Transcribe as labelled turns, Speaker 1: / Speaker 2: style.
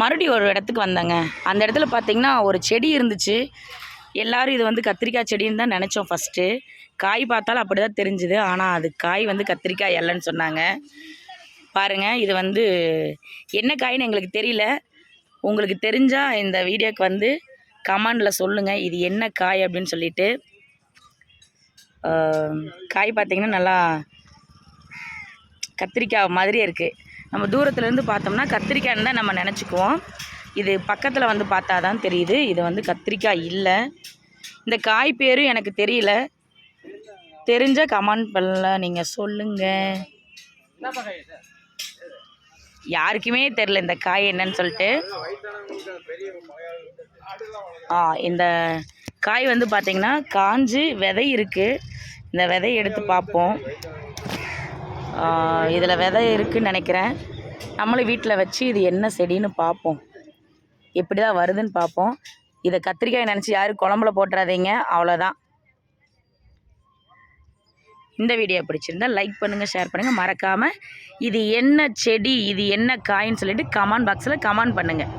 Speaker 1: மறுபடியும் ஒரு இடத்துக்கு வந்தேங்க. அந்த இடத்துல பார்த்தீங்கன்னா ஒரு செடி இருந்துச்சு. எல்லாரும் இது வந்து கத்திரிக்காய் செடின்னு தான் நினச்சோம் ஃபஸ்ட்டு காய் பார்த்தாலும் அப்படி தான் தெரிஞ்சுது. ஆனால் அது காய் வந்து கத்திரிக்காய் இல்லைன்னு சொன்னாங்க. பாருங்கள் இது வந்து என்ன காய்னு எங்களுக்கு தெரியல. உங்களுக்கு தெரிஞ்சால் இந்த வீடியோக்கு வந்து கமெண்டில் சொல்லுங்கள் இது என்ன காய் அப்படின்னு சொல்லிட்டு. காய் பார்த்தீங்கன்னா நல்லா கத்திரிக்காய் மாதிரியே இருக்குது நம்ம தூரத்துலேருந்து பார்த்தோம்னா கத்திரிக்காய்னு தான் நம்ம நினச்சிக்குவோம். இது பக்கத்தில் வந்து பார்த்தா தான் தெரியுது. இது வந்து கத்திரிக்காய் இல்லை. இந்த காய் பேரும் எனக்கு தெரியல. தெரிஞ்ச கமெண்ட் பண்ணல. நீங்கள் சொல்லுங்கள் யாருக்குமே தெரில இந்த காய் என்னன்னு சொல்லிட்டு. ஆ இந்த காய் வந்து பார்த்திங்கன்னா காஞ்சு விதை இருக்குது இந்த விதையை எடுத்து பார்ப்போம். இதில் விதை இருக்குன்னு நினைக்கிறேன். நம்மளும் வீட்டில் வச்சு இது என்ன செடின்னு பார்ப்போம் எப்படி தான் வருதுன்னு பார்ப்போம் இதை கத்திரிக்காய் நினச்சி யாரும் குழம்புல போட்டுறாதீங்க. அவ்வளோதான் இந்த வீடியோ பிடிச்சிருந்தா லைக் பண்ணுங்கள் ஷேர் பண்ணுங்கள் மறக்காமல் இது என்ன செடி இது என்ன காயின்னு சொல்லிட்டு கமெண்ட் பாக்ஸில் கமெண்ட் பண்ணுங்கள்